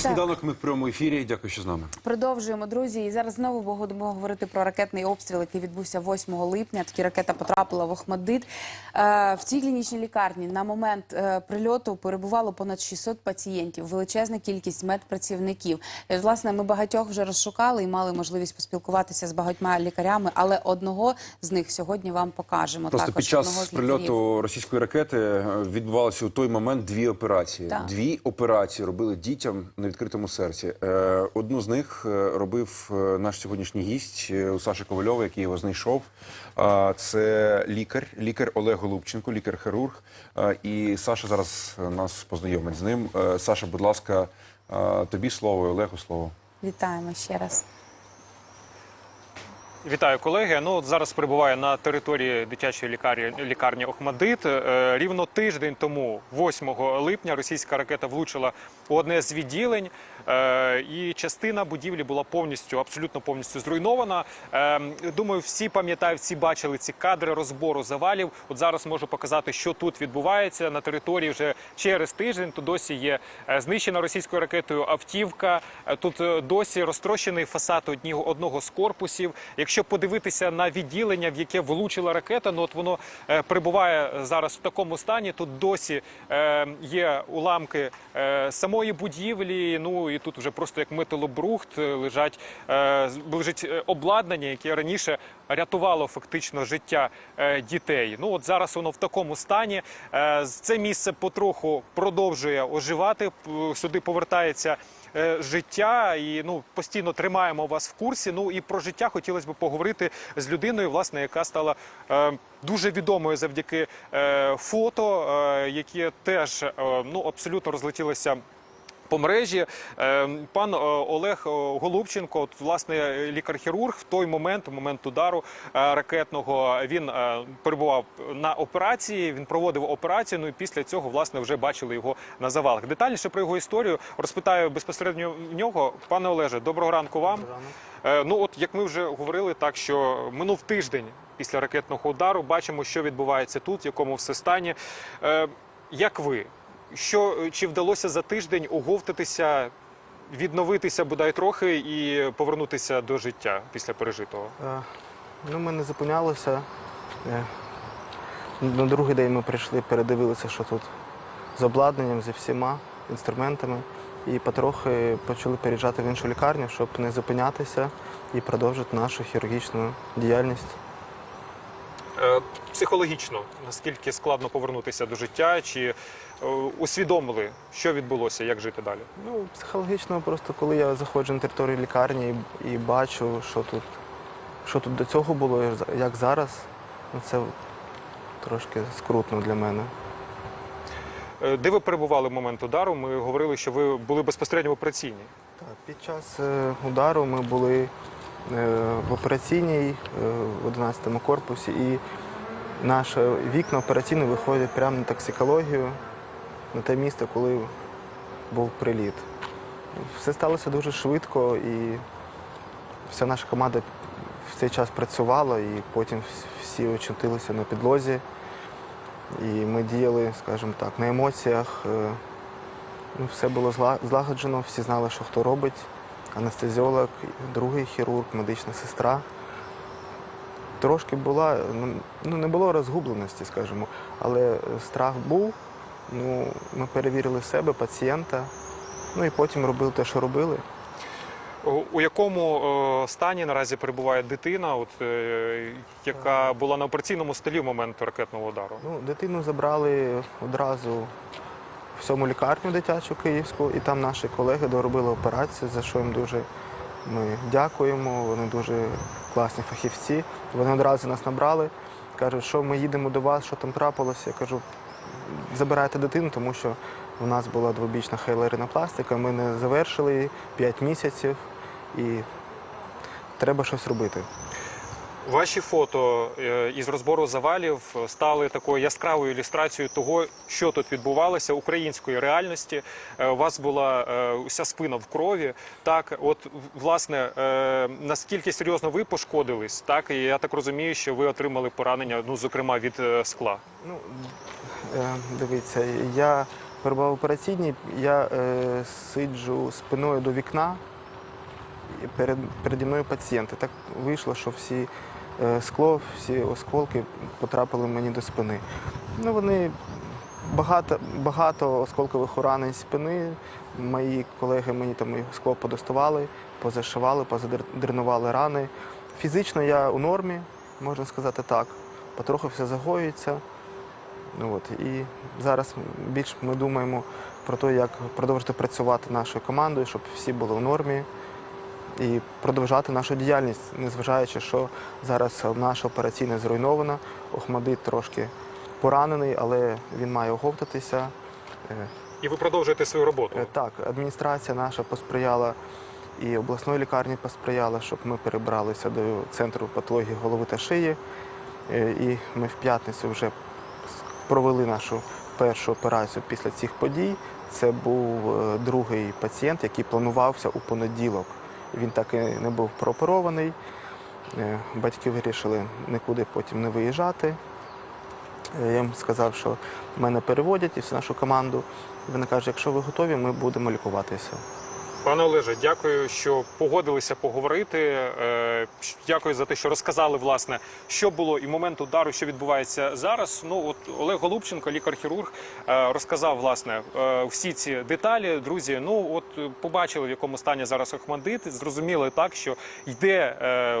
Сніданок. Ми в прямому ефірі. Дякую, що з нами. Продовжуємо, друзі. І зараз знову будемо говорити про ракетний обстріл, який відбувся 8 липня. Такі ракета потрапила в Охмадит. Е, в цій клінічній лікарні на момент е, прильоту перебувало понад 600 пацієнтів, величезна кількість медпрацівників. І, власне, ми багатьох вже розшукали і мали можливість поспілкуватися з багатьма лікарями, але одного з них сьогодні вам покажемо. Просто Також під час прильоту російської ракети е, відбувалися у той момент дві операції. Так. Дві операції робили дітям відкритому серці. Е, Одну з них е, робив е, наш сьогоднішній гість у Саші Ковальова, який його знайшов. Це лікар, лікар Олег Голубченко, лікар-хірург. І Саша зараз нас познайомить з ним. Саша, будь ласка, тобі слово, Олегу слово. Вітаємо ще раз. Вітаю, колеги. Ну от зараз перебуваю на території дитячої лікарні, лікарні Охмадит. Е, рівно тиждень тому, 8 липня, російська ракета влучила у одне з відділень, е, і частина будівлі була повністю, абсолютно повністю зруйнована. Е, думаю, всі пам'ятають, всі бачили ці кадри розбору завалів. От зараз можу показати, що тут відбувається на території вже через тиждень. Тут досі є знищена російською ракетою автівка. Тут досі розтрощений фасад одного з корпусів. Якщо подивитися на відділення, в яке влучила ракета, ну от воно е, перебуває зараз в такому стані. Тут досі е, є уламки е, самої будівлі. Ну і тут вже просто як металобрухт е, лежать е, лежить обладнання, яке раніше рятувало фактично життя е, дітей. Ну от зараз воно в такому стані. Е, Це місце потроху продовжує оживати. Сюди повертається е, життя, і ну постійно тримаємо вас в курсі. Ну і про життя хотілося б поговорити з людиною, власне, яка стала е, дуже відомою завдяки е, фото, е, які теж е, ну абсолютно розлетілися. По мережі Е, пан е, Олег е, Голубченко, от, власне лікар-хірург, в той момент, в момент удару ракетного, він перебував на операції. Він проводив операцію. Ну і після цього власне вже бачили його на завалах. Детальніше про його історію розпитаю безпосередньо в нього. Пане Олеже, доброго ранку вам. Ну от як ми вже говорили, так що минув тиждень після ракетного удару. Бачимо, що відбувається тут, в якому все стані. Як ви? Що е, чи вдалося за тиждень оговтатися, відновитися бодай трохи і повернутися до життя після пережитого? Е, Ну, ми не зупинялися. Е, На другий день ми прийшли, передивилися, що тут з обладнанням, зі всіма інструментами. І потрохи почали переїжджати в іншу лікарню, щоб не зупинятися і продовжити нашу хірургічну діяльність. Е, Психологічно наскільки складно повернутися до життя, чи е, усвідомили, що відбулося, як жити далі? Ну, психологічно, просто коли я заходжу на територію лікарні і, і бачу, що тут, що тут до цього було, як зараз, ну, це трошки скрутно для мене. Е, Де ви перебували в момент удару? Ми говорили, що ви були безпосередньо в операційній. Так, під час удару ми були в операційній е, в 11 му корпусі, і наше вікна операційне виходять прямо на токсикологію, на те місце, коли був приліт. Все сталося дуже швидко, і вся наша команда в цей час працювала, і потім всі очутилися на підлозі. І ми діяли, скажімо так, на емоціях. е, Ну, все було злагоджено, всі знали, що хто робить. Анестезіолог, другий хірург, медична сестра. Трошки була, ну, ну не було розгубленості, скажімо, але страх був. Ну, ми перевірили себе, пацієнта, ну і потім робили те, що робили. У- якому е, стані наразі перебуває дитина, от, е, яка була на операційному столі в момент ракетного удару? Ну, дитину забрали одразу в сьому лікарню дитячу київську, і там наші колеги доробили операцію, за що їм дуже ми дякуємо. Вони дуже класні фахівці. Вони одразу нас набрали, кажуть, що ми їдемо до вас, що там трапилося. Я кажу, забирайте дитину, тому що у нас була двобічна хейлеринопластика, ми не завершили її 5 місяців. І треба щось робити. Ваші фото е, із розбору завалів стали такою яскравою ілюстрацією того, що тут відбувалося, української реальності. Е, У вас була е, уся спина в крові. Так, от власне, е, наскільки серйозно ви пошкодились, так і я так розумію, що ви отримали поранення, ну зокрема від е, скла. Ну, е, дивіться, я перебував в операційній, я е, сиджу спиною до вікна, перед, переді мною пацієнти. Так вийшло, що всі е, скло, всі осколки потрапили мені до спини. Ну, вони багато, багато осколкових уранень спини. Мої колеги мені там скло подоставали, позашивали, позадренували рани. Фізично я у нормі, можна сказати так. Потроху все загоюється. Ну, от, і зараз більш ми думаємо про те, як продовжити працювати нашою командою, щоб всі були у нормі і продовжати нашу діяльність, незважаючи, що зараз наша операційна зруйнована, Охмадит трошки поранений, але він має оговтатися. Е, І ви продовжуєте свою роботу. Е, Так, адміністрація наша посприяла і обласної лікарні посприяла, щоб ми перебралися до центру патології голови та шиї. Е, І ми в п'ятницю вже провели нашу першу операцію після цих подій. Це був другий пацієнт, який планувався у понеділок. Він так і не був прооперований. Е, Батьки вирішили нікуди потім не виїжджати. Е, Я їм сказав, що мене переводять і всю нашу команду. Вони кажуть, якщо ви готові, ми будемо лікуватися. Пане Олеже, дякую, що погодилися поговорити. Е, Дякую за те, що розказали власне, що було і момент удару, що відбувається зараз. Ну от Олег Голубченко, лікар-хірург, е, розказав власне е, всі ці деталі. Друзі, ну от побачили, в якому стані зараз Охмадит. Зрозуміли так, що йде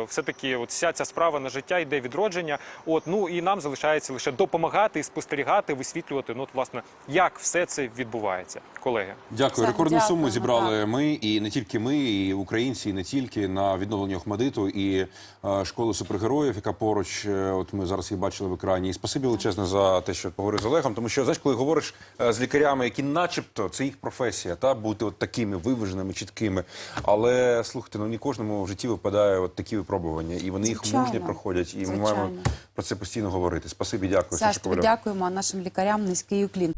все таки, от вся ця справа на життя, йде відродження. От ну і нам залишається лише допомагати і спостерігати, висвітлювати. Ну от власне, як все це відбувається, колеги. Дякую. Рекордну суму зібрали так. Ми, і не тільки ми, і українці, і не тільки на відновлення Охмадиту і е, школи супергероїв, яка поруч. е, От ми зараз їх бачили в екрані. І спасибі величезне за те, що поговорив з Олегом. Тому що знаєш, коли говориш е, з лікарями, які, начебто, це їх професія, та бути от такими виваженими, чіткими. Але слухайте, ну не кожному в житті випадає от такі випробування, і вони їх Звичайно. мужньо проходять. І ми маємо про це постійно говорити. Спасибі, дякую. Саш, тобі дякуємо нашим лікарям. Низький уклін.